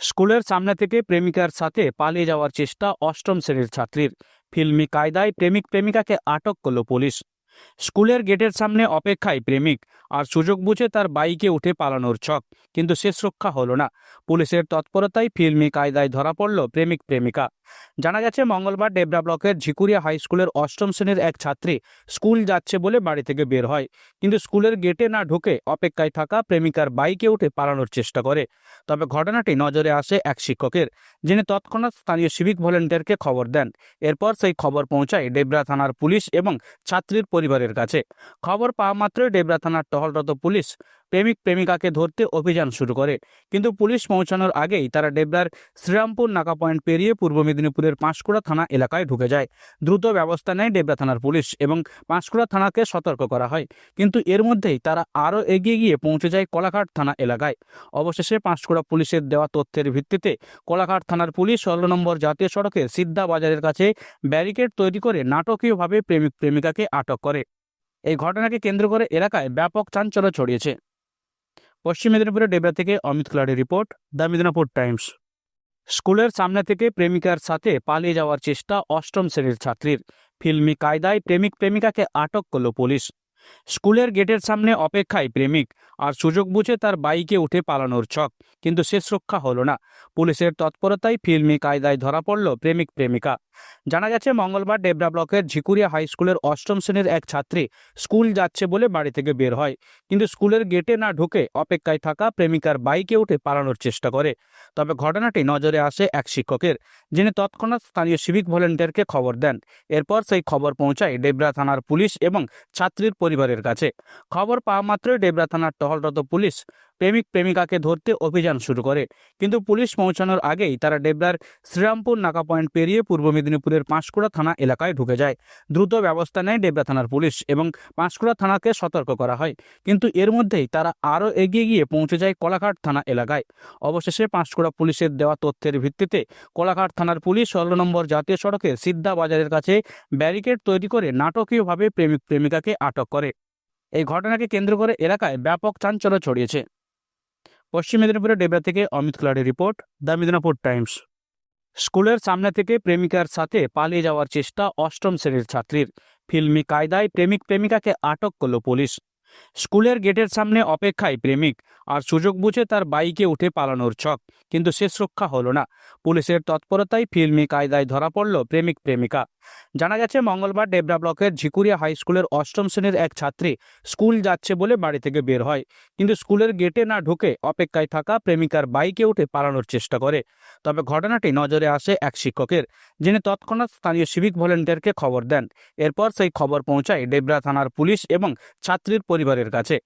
স্কুলের সামনে থেকে প্রেমিকার সাথে পালিয়ে যাওয়ার চেষ্টা অষ্টম শ্রেণির ছাত্রীর। ফিল্মি কায়দায় প্রেমিক প্রেমিকাকে আটক করল পুলিশ। স্কুলের গেটের সামনে অপেক্ষায় প্রেমিক আর সুযোগ বুঝে তার বাইকে উঠে পালানোর ছক, কিন্তু শেষ রক্ষা হলো না। পুলিশের তৎপরতায় ফিল্মি কায়দায় ধরা পড়ল প্রেমিক প্রেমিকা। জানা গেছে, মঙ্গলবার ডেবরা ব্লকের ঝিকুরিয়া হাই স্কুলের অষ্টম শ্রেণির এক ছাত্রী স্কুল যাচ্ছে বলে বাড়ি থেকে বের হয়। কিন্তু স্কুলের গেটে না ঢুকে অপেক্ষায় থাকা প্রেমিকার বাইকে উঠে পালানোর চেষ্টা করে। তবে ঘটনাটি নজরে আসে এক শিক্ষকের, যিনি তৎক্ষণাৎ স্থানীয় সিভিক ভলেন্টিয়ারকে খবর দেন। এরপর সেই খবর পৌঁছায় ডেবরা থানার পুলিশ এবং ছাত্রীর পরিবারের কাছে। খবর পাওয়া মাত্রই ডেবরা থানার টহলরত পুলিশ প্রেমিক প্রেমিকাকে ধরতে অভিযান শুরু করে। কিন্তু পুলিশ পৌঁছানোর আগেই তারা ডেবরার শ্রীরামপুর নাকা পয়েন্ট পেরিয়ে পূর্ব মেদিনীপুরের পাঁশকুড়া থানা এলাকায় ঢুকে যায়। দ্রুত ব্যবস্থা নেয় ডেবরা থানার পুলিশ এবং পাঁশকুড়া থানাকে সতর্ক করা হয়। কিন্তু এর মধ্যেই তারা আরও এগিয়ে গিয়ে পৌঁছে যায় কোলাঘাট থানা এলাকায়। অবশেষে পাঁশকুড়া পুলিশের দেওয়া তথ্যের ভিত্তিতে কোলাঘাট থানার পুলিশ ষোলো নম্বর জাতীয় সড়কের সিদ্ধা বাজারের কাছে ব্যারিকেড তৈরি করে নাটকীয়ভাবে প্রেমিক প্রেমিকাকে আটক করে। এই ঘটনাকে কেন্দ্র করে এলাকায় ব্যাপক চাঞ্চল্য ছড়িয়েছে। পশ্চিম মেদিনীপুরের ডেবরা থেকে অমিত কুলারের রিপোর্ট, দ্য মেদিনীপুর টাইমস। স্কুলের সামনে থেকে প্রেমিকার সাথে পালিয়ে যাওয়ার চেষ্টা অষ্টম শ্রেণির ছাত্রীর। ফিল্মি কায়দায় প্রেমিক প্রেমিকাকে আটক করল পুলিশ। স্কুলের গেটের সামনে অপেক্ষায় প্রেমিক আর সুযোগ বুঝে তার বাইকে উঠে পালানোর ছক, কিন্তু শেষ রক্ষা হলো না। পুলিশের তৎপরতায় ফিল্মি কায়দায় ধরা পড়ল প্রেমিক প্রেমিকা। জানা গেছে, মঙ্গলবার ডেবরা ব্লকের ঝিকুরিয়া হাই স্কুলের অষ্টম শ্রেণির এক ছাত্রী স্কুল যাচ্ছে বলে বাড়ি থেকে বের হয়। কিন্তু স্কুলের গেটে না ঢুকে অপেক্ষায় থাকা প্রেমিকার বাইকে উঠে পালানোর চেষ্টা করে। তবে ঘটনাটি নজরে আসে এক শিক্ষকের, যিনি তৎক্ষণাৎ স্থানীয় সিভিক ভলেন্টিয়ারকে খবর দেন। এরপর সেই খবর পৌঁছায় ডেবরা থানার পুলিশ এবং ছাত্রীর পরিবারের কাছে। খবর পাওয়া মাত্রই ডেবরা থানার টহলরত পুলিশ প্রেমিক প্রেমিকাকে ধরতে অভিযান শুরু করে। কিন্তু পুলিশ পৌঁছানোর আগেই তারা ডেবরার শ্রীরামপুর নাকা পয়েন্ট পেরিয়ে পূর্ব মেদিনীপুরের পাঁশকুড়া থানা এলাকায় ঢুকে যায়। দ্রুত ব্যবস্থা নেয় ডেবরা থানার পুলিশ এবং পাঁশকুড়া থানাকে সতর্ক করা হয়। কিন্তু এর মধ্যেই তারা আরও এগিয়ে গিয়ে পৌঁছে যায় কোলাঘাট থানা এলাকায়। অবশেষে পাঁশকুড়া পুলিশের দেওয়া তথ্যের ভিত্তিতে কোলাঘাট থানার পুলিশ ষোলো নম্বর জাতীয় সড়কের সিদ্ধা বাজারের কাছে ব্যারিকেড তৈরি করে নাটকীয়ভাবে প্রেমিক প্রেমিকাকে আটক করে। এই ঘটনাকে কেন্দ্র করে এলাকায় ব্যাপক চাঞ্চল্য ছড়িয়েছে। পশ্চিম মেদিনীপুরের ডেবরা থেকে অমিত কুলারের রিপোর্ট, দ্য মেদিনীপুর টাইমস। স্কুলের সামনে থেকে প্রেমিকার সাথে পালিয়ে যাওয়ার চেষ্টা অষ্টম শ্রেণির ছাত্রীর। ফিল্মি কায়দায় প্রেমিক প্রেমিকাকে আটক করল পুলিশ। স্কুলের গেটের সামনে অপেক্ষায় প্রেমিক আর সুযোগ বুঝে তার বাইকে উঠে পালানোর ছক, কিন্তু শেষ রক্ষা হলো না। পুলিশের তৎপরতায় ফিল্মি কায়দায় ধরা পড়ল প্রেমিক প্রেমিকা। জানা গেছে, মঙ্গলবার ডেবরা ব্লকের ঝিকুরিয়া হাই স্কুলের অষ্টম শ্রেণির এক ছাত্রী স্কুল যাচ্ছে বলে বাড়ি থেকে বের হয়। কিন্তু স্কুলের গেটে না ঢুকে অপেক্ষায় থাকা প্রেমিকার বাইকে উঠে পালানোর চেষ্টা করে। তবে ঘটনাটি নজরে আসে এক শিক্ষকের, যিনি তৎক্ষণাৎ স্থানীয় সিভিক ভলেন্টিয়ারকে খবর দেন। এরপর সেই খবর পৌঁছায় ডেবরা থানার পুলিশ এবং ছাত্রীর পরিবারের কাছে।